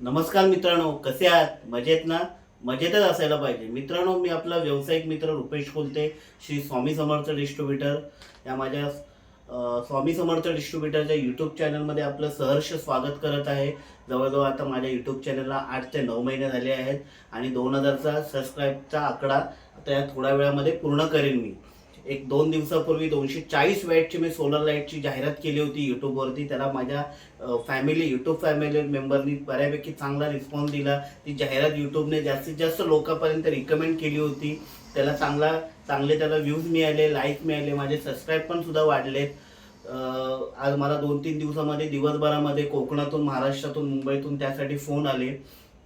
नमस्कार मित्रांनो कसे आहात? मजेत ना? मजेतच असायला पाहिजे. मित्रांनो मी आपला व्यावसायिक मित्र रुपेश कोलते श्री स्वामी समर्थ डिस्ट्रीब्युटर. या माझ्या स्वामी समर्थ डिस्ट्रीब्युटरच्या यूट्यूब चॅनलमध्ये आपलं सहर्ष स्वागत करत आहे. जवळजवळ आता माझ्या यूट्यूब चॅनलला आठ ते नऊ महिने झाले आहेत आणि दोन हजारचा सबस्क्राईबचा आकडा आता या थोड्या वेळामध्ये पूर्ण करेन मी. एक दोन दिवसापूर्वी दोनशे चाळीस वॅटची मी सोलर लाईटची जाहिरात केली होती यूट्यूबवरती त्याला माझ्या फॅमिली यूट्यूब फॅमिली मेंबरनी बऱ्यापैकी चांगला रिस्पॉन्स दिला. ती जाहिरात यूट्यूबने जास्तीत जास्त लोकांपर्यंत रिकमेंड केली होती. त्याला चांगला चांगले त्याला व्ह्यूज मिळाले लाईक मिळाले माझे सबस्क्राईब पण सुद्धा वाढलेत. आज मला दोन तीन दिवसामध्ये दिवसभरामध्ये कोकणातून महाराष्ट्रातून मुंबईतून त्यासाठी फोन आले.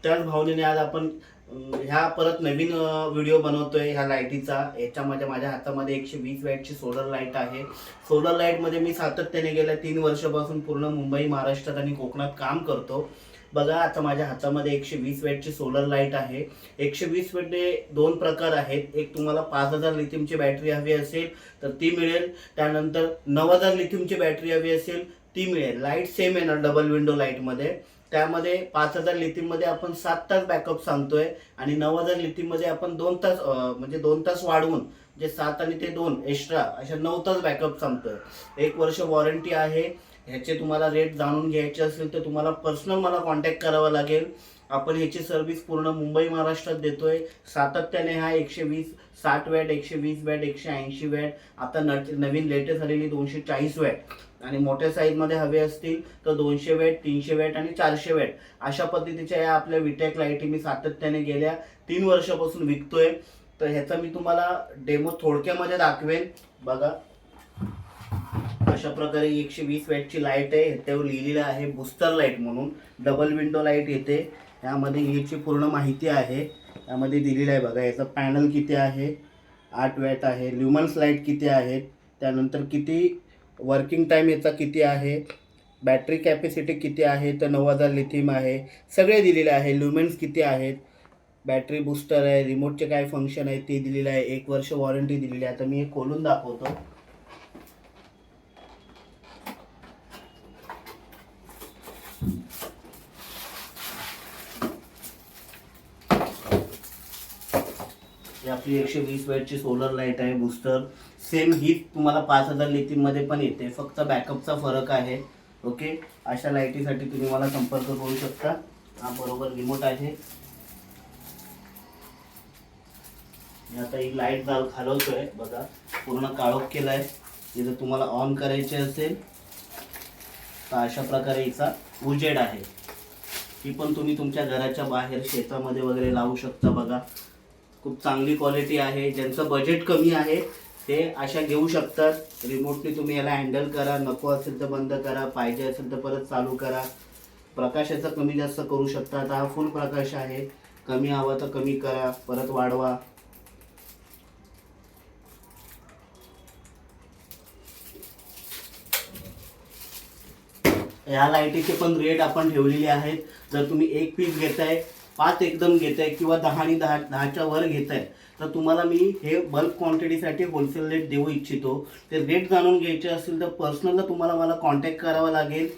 त्याच भावनेने आज आपण ह्या परत नवीन व्हिडिओ बनवतोय ह्या लाईटीचा याच्या माझ्या माझ्या हातामध्ये एकशे वीस वॅटची सोलर लाइट आहे. सोलर लाईटमध्ये मी सातत्याने गेल्या तीन वर्षापासून पूर्ण मुंबई महाराष्ट्रात आणि कोकणात काम करतो. बघा आता माझ्या हातामध्ये एकशे वीस वॅटची सोलर लाइट आहे. एकशे वीस वॅटचे दोन प्रकार आहेत. एक तुम्हाला पाच हजार लिथियमची बॅटरी हवी असेल तर ती मिळेल. त्यानंतर नऊ हजार लिथियमची बॅटरी हवी असेल ती मिळेल. लाइट सेम येणार डबल विंडो लाईटमध्ये त्यामध्ये पाच हजार लिथियममध्ये आपण सात तास बॅकअप सांगतोय आणि नऊ हजार लिथियममध्ये आपण दोन तास म्हणजे दोन तास वाढवून जे सात आणि ते दोन एक्स्ट्रा अशा नऊ तास बॅकअप सांगतोय. एक वर्ष वॉरंटी आहे ह्याचे तुम्हाला रेट जाणून घ्यायचे असेल तर तुम्हाला पर्सनल मला कॉन्टॅक्ट करावा लागेल. आपण ह्याची सर्व्हिस पूर्ण मुंबई महाराष्ट्रात देतोय. सातत्याने हा एकशे वीस साठ वॅट एकशे वीस वॅट एकशे ऐंशी वॅट आता नट नवीन लेटेस्ट आलेली दोनशे चाळीस वॅट. आणि मोठ्या साईजमध्ये हवे असतील तर दोनशे वॅट तीनशे वॅट आणि चारशे वॅट. अशा पद्धतीच्या या आपल्या विटेक लाईटी मी सातत्याने गेल्या तीन वर्षापासून विकतोय. तर ह्याचा मी तुम्हाला डेमो थोडक्यामध्ये दाखवेन. बघा. अशा प्रकारे एकशे वीस वॅटची लाइट आहे. त्यावर लिहिलेलं आहे बुस्टर लाइट म्हणून. डबल विंडो लाइट येते. यामध्ये याची पूर्ण माहिती आहे. यामध्ये दिलेलं आहे बघा याचा पॅनल किती आहे? आठ वॅट आहे. ल्युमन्स लाइट किती आहेत त्यानंतर किती वर्किंग टाईम याचा किती आहे? बॅटरी कॅपॅसिटी किती आहे? तर नऊ हजार लिथियम आहे. सगळे दिलेले आहे. ल्युमेन्स किती आहेत? बॅटरी बूस्टर आहे. रिमोटचे काय फंक्शन आहे? ते दिलेलं आहे. एक वर्ष वॉरंटी दिलेली आहे. आता मी हे खोलून दाखवतो. आपली एकशे वीस वॅटची सोलर लाइट आहे बूस्टर सेम ही तुम्हाला पाच हजार लिथियममध्ये पण येते. फक्त बॅकअपचा फरक आहे. ओके अशा लाईटीसाठी तुम्ही मला संपर्क करू शकता. हा बरोबर रिमोट आहे. मी आता ही लाइट जाल घालवतोय. बघा पूर्ण काळोख केला आहे जर तुम्हाला ऑन करायचे असेल तर अशा प्रकारे हिचा उजेड आहे. ही पण तुम्ही तुमच्या घराच्या बाहेर शेतामध्ये वगैरे लावू शकता बघा. खूप चांगली क्वालिटी आहे ज्यांचं बजेट कमी आहे ते अशा घेऊ शकतात. रिमोटने तुम्ही याला हँडल करा नको असेल तर बंद करा पाहिजे असेल तर परत चालू करा. प्रकाशाचा कमी जास्त करू शकता. आता हा फुल प्रकाश आहे. कमी हवा तर कमी करा परत वाढवा. या लाईटीचे पण रेट आपण ठेवलेले आहेत जर तुम्ही एक पीस घेताय पाच एकदम घेत आहे किंवा दहा आणि दहा दहाच्या वर घेत आहे तर तुम्हाला मी हे बल्क क्वांटिटीसाठी होलसेल रेट देऊ इच्छितो. ते रेट जाणून घ्यायचे असतील तर पर्सनलला तुम्हाला मला कॉन्टॅक्ट करावा लागेल.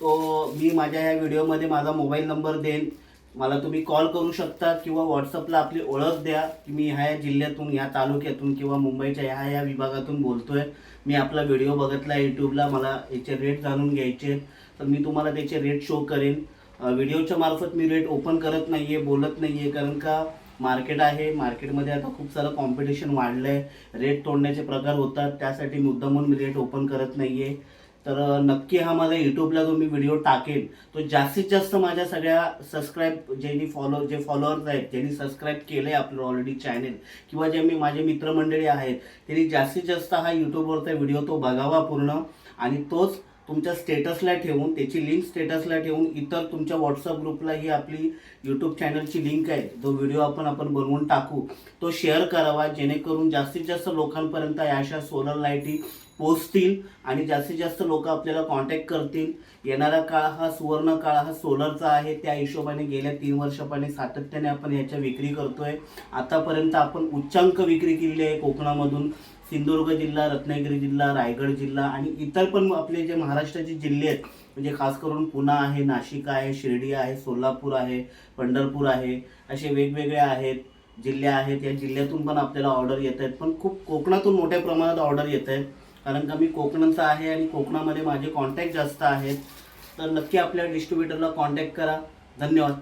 तो मी माझ्या ह्या व्हिडिओमध्ये माझा मोबाईल नंबर देईन. मला तुम्ही कॉल करू शकता किंवा व्हॉट्सअपला आपली ओळख द्या की मी ह्या जिल्ह्यातून ह्या तालुक्यातून किंवा मुंबईच्या ह्या ह्या विभागातून बोलतो आहे मी आपला व्हिडिओ बघितला यूट्यूबला मला याचे रेट जाणून घ्यायचे तर मी तुम्हाला त्याचे रेट शो करेन. व्हिडिओच्या मार्फत मी रेट ओपन करत नाही आहे बोलत नाही आहे कारण का मार्केट आहे मार्केटमध्ये आता खूप सारं कॉम्पिटिशन वाढलं आहे रेट तोडण्याचे प्रकार होतात त्यासाठी मुद्दामून मी रेट ओपन करत नाही आहे तर नक्की हा माझा यूट्यूबला जो मी व्हिडिओ टाकेन तो जास्तीत जास्त माझ्या सगळ्या सबस्क्राईब ज्यांनी फॉलो जे फॉलोअर्स आहेत ज्यांनी सबस्क्राईब केलं आहे आपलं ऑलरेडी चॅनेल किंवा जे मी माझे मित्रमंडळी आहेत त्यांनी जास्तीत जास्त हा यूट्यूबवरचा व्हिडिओ तो बघावा पूर्ण आणि तोच तुमच्या स्टेटसला ठेवून त्याची लिंक स्टेटसला ठेवून इतर तुमच्या व्हॉट्सअप ग्रुपला ही आपली यूट्यूब चॅनलची लिंक आहे. जो व्हिडिओ आपण आपण बनवून टाकू. तो शेअर करावा जेणेकरून जास्तीत जास्त लोकांपर्यंत या अशा सोलर लाईटी पोचतील आणि जास्तीत जास्त लोक आपल्याला कॉन्टॅक्ट करतील. येणारा काळ हा सुवर्ण काळ हा सोलरचा आहे. त्या हिशोबाने गेल्या तीन वर्षापाने सातत्याने आपण याच्या विक्री करतोय. आतापर्यंत आपण उच्चांक विक्री केलेली आहे कोकणामधून. सिंधुदुर्ग जिल्हा रत्नागिरी जिल्हा रायगड जिल्हा आणि इतर पण आपले जे महाराष्ट्राचे जिल्हे आहेत म्हणजे खास करून पुणा आहे नाशिक आहे शिर्डी आहे सोलापूर आहे पंढरपूर आहे असे वेगवेगळे आहेत जिल्हे आहेत. या जिल्ह्यातून पण आपल्याला ऑर्डर येत आहेत. पण खूप कोकणातून मोठ्या प्रमाणात ऑर्डर येत आहेत. कारण का मी कोकणाचा आहे आणि कोकणामध्ये माझे कॉन्टॅक्ट जास्त आहेत. तर नक्की आपल्या डिस्ट्रीब्युटरला कॉन्टॅक्ट करा. धन्यवाद.